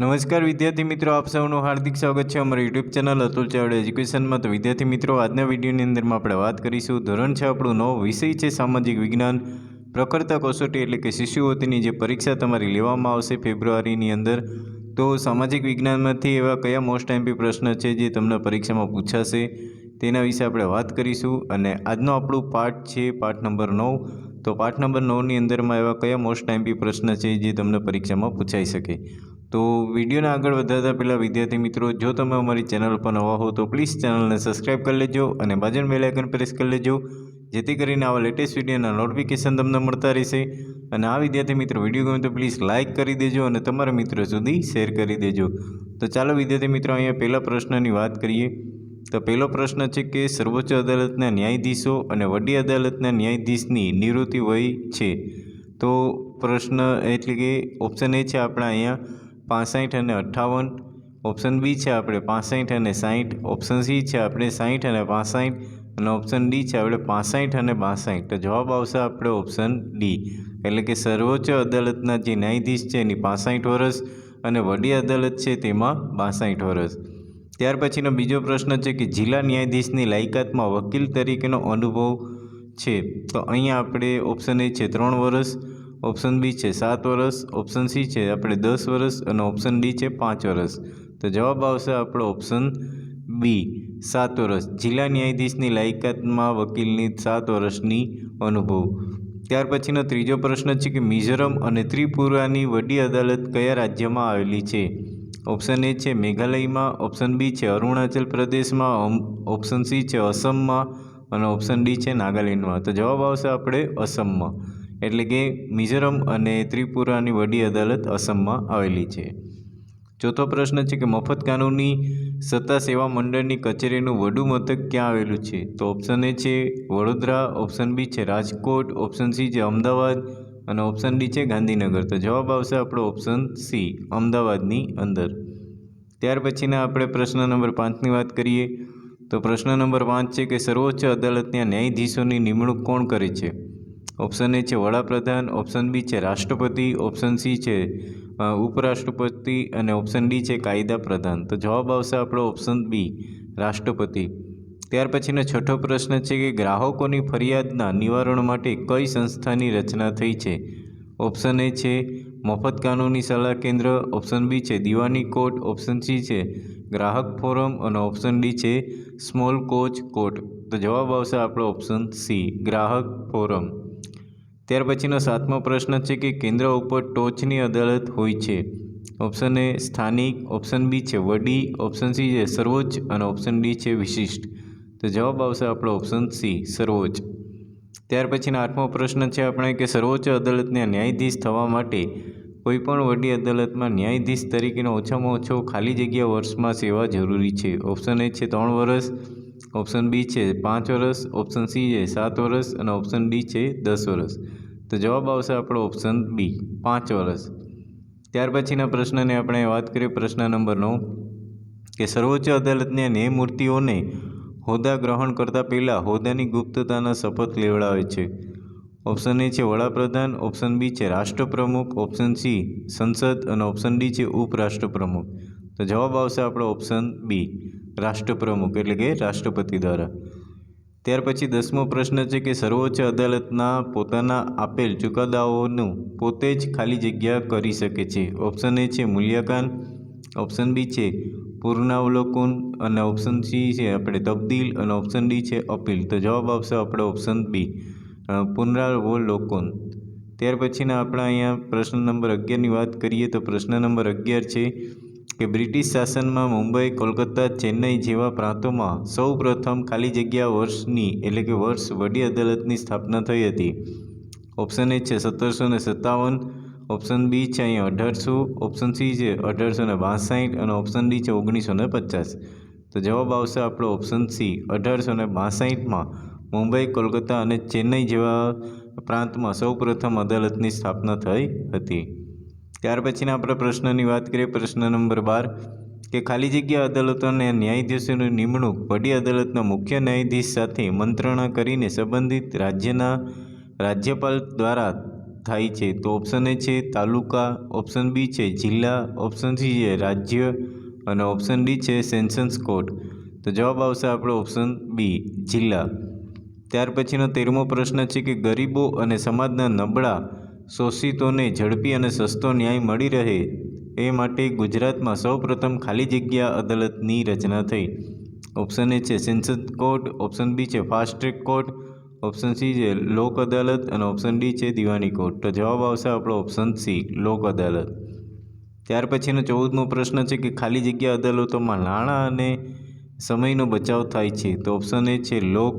નમસ્કાર વિદ્યાર્થી મિત્રો, આપ સૌનું હાર્દિક સ્વાગત છે અમારી યુટ્યુબ ચેનલ અતુલ ચાવડા એજ્યુકેશનમાં. તો વિદ્યાર્થી મિત્રો, આજના વિડીયોની અંદરમાં આપણે વાત કરીશું ધોરણ છે આપણું નવો વિષય છે, સામાજિક વિજ્ઞાન. પ્રખરતા કસોટી એટલે કે શિષ્યવૃત્તિની જે પરીક્ષા તમારી લેવામાં આવશે ફેબ્રુઆરીની અંદર. તો સામાજિક વિજ્ઞાનમાંથી એવા કયા મોસ્ટ એમપી પ્રશ્ન છે જે તમને પરીક્ષામાં પૂછાશે તેના વિશે આપણે વાત કરીશું. અને આજનો આપણું પાઠ છે, પાઠ નંબર નવ. તો પાઠ નંબર નવની અંદરમાં એવા કયા મોસ્ટ એમપી પ્રશ્ન છે જે તમને પરીક્ષામાં પૂછાઈ શકે? તો વિડીયોને આગળ વધારતા પહેલાં વિદ્યાર્થી મિત્રો, જો તમે અમારી ચેનલ પર નવા હો, તો પ્લીઝ ચેનલને સબસ્ક્રાઈબ કરી લેજો અને બાજુનું બેલ પ્રેસ કરી લેજો. જેથી કરીને આવા લેટેસ્ટ વિડીયોના નોટિફિકેશન તમને મળતા રહેશે. અને આ વિદ્યાર્થી મિત્રો, વીડિયો ગમે તો પ્લીઝ લાઇક કરી દેજો અને તમારા મિત્રો સુધી શેર કરી દેજો. તો ચાલો વિદ્યાર્થી મિત્રો, અહીંયા પહેલા પ્રશ્નની વાત કરીએ. તો પહેલો પ્રશ્ન છે કે, સર્વોચ્ચ અદાલતના ન્યાયાધીશો અને વડી અદાલતના ન્યાયાધીશની નિવૃત્તિ વય છે. તો પ્રશ્ન એટલે કે ઓપ્શન એ છે આપણા અહીંયા. પાસઠ અને અઠ્ઠાવન. ઓપ્શન બી છે આપણે પાસઠ અને સાહીઠ. ઓપ્શન સી છે આપણે સાહીઠ અને પાસઠ. અને ઓપ્શન ડી છે આપણે પાસઠ અને બાસઠ. તો જવાબ આવશે આપણે ઓપ્શન ડી એટલે કે સર્વોચ્ચ અદાલતના જે ન્યાયાધીશ છે એની પાસઠ વર્ષ અને વડી અદાલત છે તેમાં બાસઠ વર્ષ. ત્યાર પછીનો બીજો પ્રશ્ન છે કે જિલ્લા ન્યાયાધીશની લાયકાતમાં વકીલ તરીકેનો અનુભવ છે. તો અહીંયા આપણે ઓપ્શન એ છે ત્રણ વર્ષ ઓપ્શન બી છે, સાત વર્ષ ઓપ્શન સી છે, આપણે દસ વર્ષ અને ઓપ્શન ડી છે, પાંચ વર્ષ તો જવાબ આવશે આપણો ઓપ્શન બી સાત વર્ષ જિલ્લા ન્યાયાધીશની લાયકાતમાં વકીલની સાત વર્ષની અનુભવ. ત્યાર પછીનો ત્રીજો પ્રશ્ન છે કે મિઝોરમ અને ત્રિપુરાની વડી અદાલત કયા રાજ્યમાં આવેલી છે? ઓપ્શન એ છે, મેઘાલયમાં. ઓપ્શન બી છે, અરુણાચલ પ્રદેશમાં. ઓપ્શન સી છે, અસમમાં. અને ઓપ્શન ડી છે, નાગાલેન્ડમાં. તો જવાબ આવશે આપણે અસમમાં. એટલે કે મિઝોરમ અને ત્રિપુરાની વડી અદાલત અસમમાં આવેલી છે. ચોથો પ્રશ્ન છે કે મફત કાનૂની સત્તા સેવા મંડળની કચેરીનું વડું મથક ક્યાં આવેલું છે? તો ઓપ્શન એ છે વડોદરા ઓપ્શન બી છે રાજકોટ ઓપ્શન સી છે અમદાવાદ અને ઓપ્શન ડી છે ગાંધીનગર. તો જવાબ આવશે આપણો ઓપ્શન સી, અમદાવાદની અંદર. ત્યાર પછીના આપણે પ્રશ્ન નંબર પાંચની વાત કરીએ. તો પ્રશ્ન નંબર પાંચ છે કે સર્વોચ્ચ અદાલતના ન્યાયાધીશોની નિમણૂક કોણ કરે છે? ઓપ્શન એ છે વડાપ્રધાન ઓપ્શન બી છે રાષ્ટ્રપતિ ઓપ્શન સી છે ઉપરાષ્ટ્રપતિ અને ઓપ્શન ડી છે કાયદા પ્રધાન. તો જવાબ આવશે આપણો ઓપ્શન બી રાષ્ટ્રપતિ. ત્યાર પછીનો છઠ્ઠો પ્રશ્ન છે કે ગ્રાહકોની ફરિયાદના નિવારણ માટે કઈ સંસ્થાની રચના થઈ છે? ઓપ્શન એ છે મફત કાનૂની સલાહ કેન્દ્ર ઓપ્શન બી છે દિવાની કોર્ટ ઓપ્શન સી છે ગ્રાહક ફોરમ અને ઓપ્શન ડી છે સ્મોલ કોચ કોર્ટ. તો જવાબ આવશે આપણો ઓપ્શન સી ગ્રાહક ફોરમ. ત્યાર પછીનો સાતમો પ્રશ્ન છે કે કેન્દ્ર ઉપર ટોચની અદાલત હોય છે. ઓપ્શન એ સ્થાનિક, ઓપ્શન બી છે વડી, ઓપ્શન સી છે સર્વોચ્ચ અને ઓપ્શન ડી છે વિશિષ્ટ. તો જવાબ આવશે આપણો ઓપ્શન સી, સર્વોચ્ચ. ત્યાર પછીનો આઠમો પ્રશ્ન છે આપણે કે સર્વોચ્ચ અદાલતના ન્યાયાધીશ થવા માટે કોઈપણ વડી અદાલતમાં ન્યાયાધીશ તરીકેનો ઓછામાં ઓછો ખાલી જગ્યા વર્ષમાં સેવા જરૂરી છે. ઓપ્શન એ છે ત્રણ વર્ષ, ઓપ્શન બી છે પાંચ વર્ષ, ઓપ્શન સી છે સાત વર્ષ અને ઓપ્શન ડી છે દસ વર્ષ. તો જવાબ આવશે આપણો ઓપ્શન બી પાંચ વર્ષ ત્યાર પછીના પ્રશ્નને આપણે વાત કરીએ પ્રશ્ન નંબર નવ, કે સર્વોચ્ચ અદાલતની ન્યાયમૂર્તિઓને હોદ્દા ગ્રહણ કરતાં પહેલાં હોદ્દાની ગુપ્તતાના શપથ લેવડાવે છે. ઓપ્શન એ છે વડાપ્રધાન ઓપ્શન બી છે રાષ્ટ્રપ્રમુખ ઓપ્શન સી સંસદ અને ઓપ્શન ડી છે ઉપરાષ્ટ્રપ્રમુખ. તો જવાબ આવશે આપણો ઓપ્શન બી રાષ્ટ્રપ્રમુખ, એટલે કે રાષ્ટ્રપતિ દ્વારા. ત્યાર પછી દસમો પ્રશ્ન છે કે સર્વોચ્ચ અદાલતના પોતાના આપેલ ચુકાદાઓનું પોતે જ ખાલી જગ્યા કરી શકે છે. ઓપ્શન એ છે મૂલ્યાંકન, ઓપ્શન બી છે પૂર્ણાવલોકન અને ઓપ્શન સી છે આપણે તબદીલ અને ઓપ્શન ડી છે અપીલ. તો જવાબ આવશે આપણે ઓપ્શન બી પુનરાવલોકન. ત્યાર પછીના આપણા અહીંયા પ્રશ્ન નંબર અગિયારની વાત કરીએ તો પ્રશ્ન નંબર અગિયાર છે કે બ્રિટિશ શાસનમાં મુંબઈ, કોલકાતા, ચેન્નઈ જેવા પ્રાંતોમાં સૌ પ્રથમ ખાલી જગ્યા વર્ષની એટલે કે વર્ષ વડી અદાલતની સ્થાપના થઈ હતી. ઓપ્શન એ છે સત્તરસો ને સત્તાવન, ઓપ્શન બી છે અહીંયા અઢારસો, ઓપ્શન સી છે અઢારસો ને બાસઠ અને ઓપ્શન ડી છે ઓગણીસો ને પચાસ. તો જવાબ આવશે આપણો ઓપ્શન સી, અઢારસો ને બાસઠમાં મુંબઈ, કોલકાતા અને ચેન્નઈ જેવા પ્રાંતમાં સૌ પ્રથમ અદાલતની સ્થાપના થઈ હતી. ત્યાર પછીના આપણે પ્રશ્નની વાત કરીએ, પ્રશ્ન નંબર બાર કે ખાલી જગ્યા અદાલતોને ન્યાયાધીશોની નિમણૂક વડી અદાલતના મુખ્ય ન્યાયાધીશ સાથે મંત્રણા કરીને સંબંધિત રાજ્યના રાજ્યપાલ દ્વારા થાય છે. તો ઓપ્શન એ છે તાલુકા ઓપ્શન બી છે જિલ્લા ઓપ્શન સી છે રાજ્ય અને ઓપ્શન ડી છે સેન્સન્સ કોડ તો જવાબ આવશે આપણો ઓપ્શન બી, જિલ્લા. ત્યાર પછીનો તેરમો પ્રશ્ન છે કે ગરીબો અને સમાજના નબળા શોષિતોને ઝડપી અને સસ્તો ન્યાય મળી રહે એ માટે ગુજરાતમાં સૌપ્રથમ ખાલી જગ્યા અદાલતની રચના થઈ. ઓપ્શન એ છે સેન્સન્સ કોર્ટ, ઓપ્શન બી છે fast track court, option C છે લોક અદાલત અને ઓપ્શન ડી છે દિવાની કોર્ટ. તો જવાબ આવશે આપણો ઓપ્શન સી, લોક અદાલત. ત્યાર પછીનો ચૌદમો પ્રશ્ન છે કે ખાલી જગ્યા અદાલતોમાં નાણાં અને સમયનો બચાવ થાય છે. તો ઓપ્શન એ છે લોક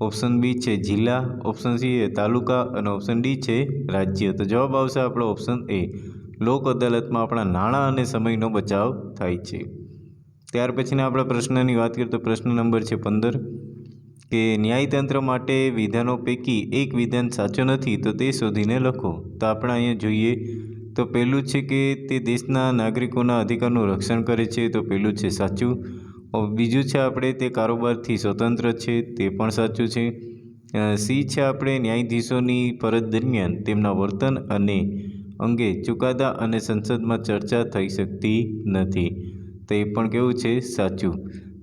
ઓપ્શન બી છે જિલ્લા ઓપ્શન સી છે તાલુકા અને ઓપ્શન ડી છે રાજ્ય. તો જવાબ આવશે આપણો ઓપ્શન એ લોક અદાલતમાં આપણા નાણાં અને સમયનો બચાવ થાય છે. ત્યાર પછીના આપણા પ્રશ્નની વાત કરીએ તો પ્રશ્ન નંબર છે પંદર. કે ન્યાયતંત્ર માટે વિધાનો પૈકી એક વિધાન સાચો નથી, તો તે શોધીને લખો. તો આપણે અહીંયા જોઈએ. તો પહેલું છે કે તે દેશના નાગરિકોના અધિકારનું રક્ષણ કરે છે, તો પહેલું છે સાચું. બીજું છે આપણે તે કારોબારથી સ્વતંત્ર છે, તે પણ સાચું છે. સી છે આપણે ન્યાયાધીશોની ફરજ દરમિયાન તેમના વર્તન અને અંગે ચુકાદા અને સંસદમાં ચર્ચા થઈ શકતી નથી. તે પણ કેવું છે? સાચું.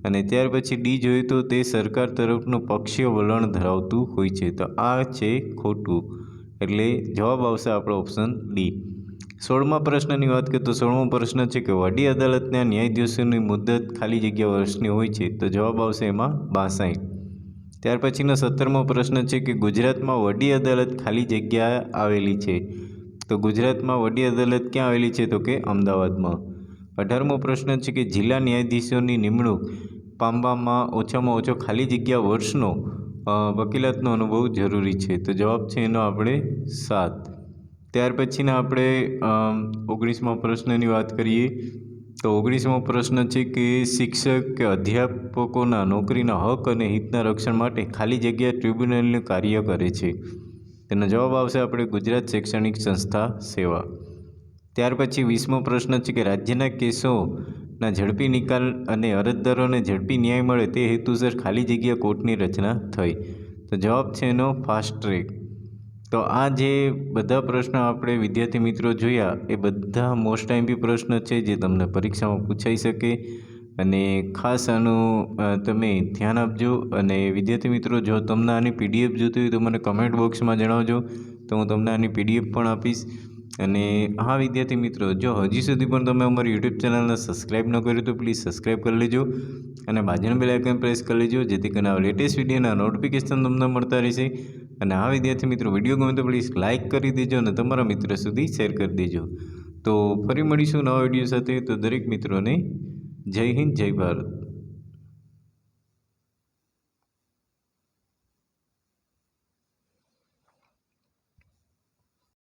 અને ત્યાર પછી ડી જોઈએ તો તે સરકાર તરફનું પક્ષીય વલણ ધરાવતું હોય છે. તો આ છે ખોટું. એટલે જવાબ આવશે આપણો ઓપ્શન ડી. સોળમા પ્રશ્નની વાત કરીએ તો સોળમો પ્રશ્ન છે કે વડી અદાલતના ન્યાયાધીશોની મુદ્દત ખાલી જગ્યા વર્ષની હોય છે તો જવાબ આવશે એમાં બાસાઠ. ત્યાર પછીનો સત્તરમો પ્રશ્ન છે કે ગુજરાતમાં વડી અદાલત ખાલી જગ્યા આવેલી છે તો ગુજરાતમાં વડી અદાલત ક્યાં આવેલી છે તો કે અમદાવાદમાં. અઢારમો પ્રશ્ન છે કે જિલ્લા ન્યાયાધીશોની નિમણૂક પામવામાં ઓછામાં ઓછો ખાલી જગ્યા વર્ષનો વકીલાતનો અનુભવ જરૂરી છે તો જવાબ છે એનો આપણે સાત. ત્યાર પછીના આપણે ઓગણીસમો પ્રશ્નની વાત કરીએ, તો ઓગણીસમો પ્રશ્ન છે કે શિક્ષક કે અધ્યાપકોના નોકરીના હક અને હિતના રક્ષણ માટે ખાલી જગ્યા ટ્રિબ્યુનલનું કાર્ય કરે છે. તેનો જવાબ આવશે આપણે ગુજરાત શૈક્ષણિક સંસ્થા સેવા. ત્યાર પછી વીસમો પ્રશ્ન છે કે રાજ્યના કેસોના ઝડપી નિકાલ અને અરજદારોને ઝડપી ન્યાય મળે તે હેતુસર ખાલી જગ્યા કોર્ટની રચના થઈ. તો જવાબ છે એનો ફાસ્ટ ટ્રેક તો આ જે બધા પ્રશ્નો આપણે વિદ્યાર્થી મિત્રો જોયા, એ બધા મોસ્ટ આઈમ્પી પ્રશ્ન છે જે તમને પરીક્ષામાં પૂછાઈ શકે. અને ખાસ આનું તમે ધ્યાન આપજો. અને વિદ્યાર્થી મિત્રો, જો તમને આની પીડીએફ જોતી હોય તો મને કમેન્ટ બોક્સમાં જણાવજો. તો હું તમને આની પીડીએફ પણ આપીશ. અને હા, વિદ્યાર્થી મિત્રો, જો હજી સુધી પણ તમે અમારી યુટ્યુબ ચેનલને સબસ્ક્રાઈબ ન કર્યું તો પ્લીઝ સબસ્ક્રાઈબ કરી લેજો. અને બાજુનું બેલ આઇકન પ્રેસ કરી લેજો, જેથી કરીને આ લેટેસ્ટ વિડીયોના નોટિફિકેશન તમને મળતા રહેશે. અને આ વિદ્યાર્થી મિત્રો, વીડિયો ગમે તો પ્લીઝ લાઇક કરી દેજો અને તમારા મિત્રો સુધી શેર કરી દેજો. તો ફરી મળીશું નવા વીડિયો સાથે. તો દરેક મિત્રોને જય હિન્દ, જય ભારત.